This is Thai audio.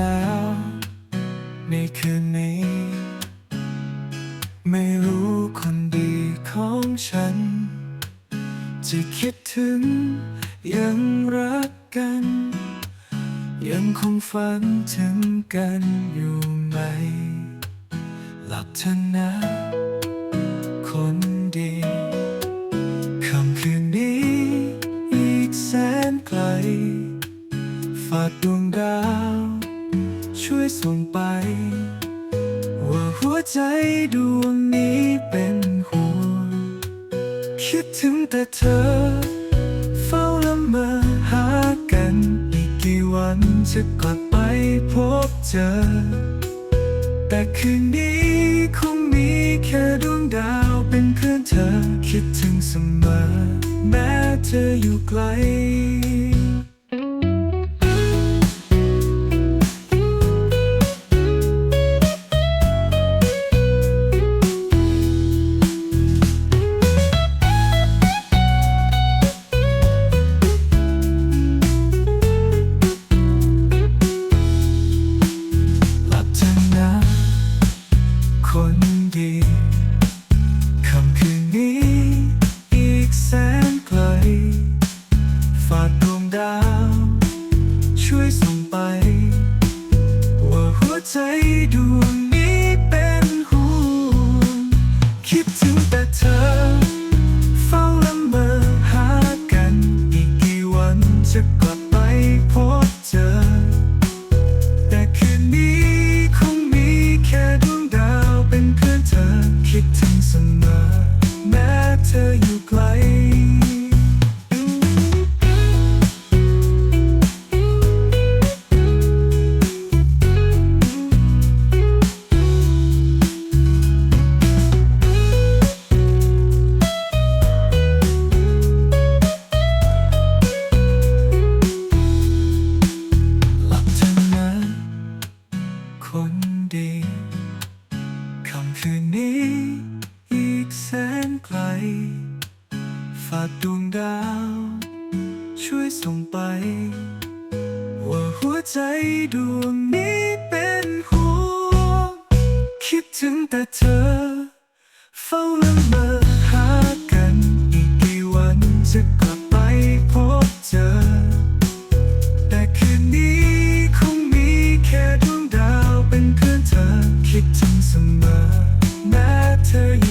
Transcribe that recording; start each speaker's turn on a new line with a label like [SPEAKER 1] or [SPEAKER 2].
[SPEAKER 1] แล้ว ในคืนนี้ ไม่รู้คนดีของฉัน จะคิดถึงยังรักกัน ยังคงฝันถึงกันอยู่ไหม หลับเถอะนะคนดีคำคืนนี้ อีกแสนไกลฝากดวง ใจดวงนี้เป็นห่วง คิดถึงแต่เธอ เฝ้าละเมอหากัน อีกกี่วันจะกลับไปพบเจอ แต่คืนนี้คงมีแค่ดวงดาวเป็นเพื่อนเธอ คิดถึงเสมอ แม้เธออยู่ไกล ช่วยส่งไป ว่าหัวใจดวงนี้เป็นห่วงคิดถึงแต่เธอ เฝ้าละเมอหากัน อีกกี่วันจะกลับไปพบ นไกล ฝากดวงดาว ช่วยส่งไป ว่าหัวใจดวงนี้เป็นห่วงคิดถึงแต่เธอ เฝ้าละเมอหากัน อีกกี่วันจะกลับไปพบเจอ แต่คืนนี้คงมีแค่ดวงดาวเป็นเพื่อนเธอ คิดถึงเสมอแม้เธอ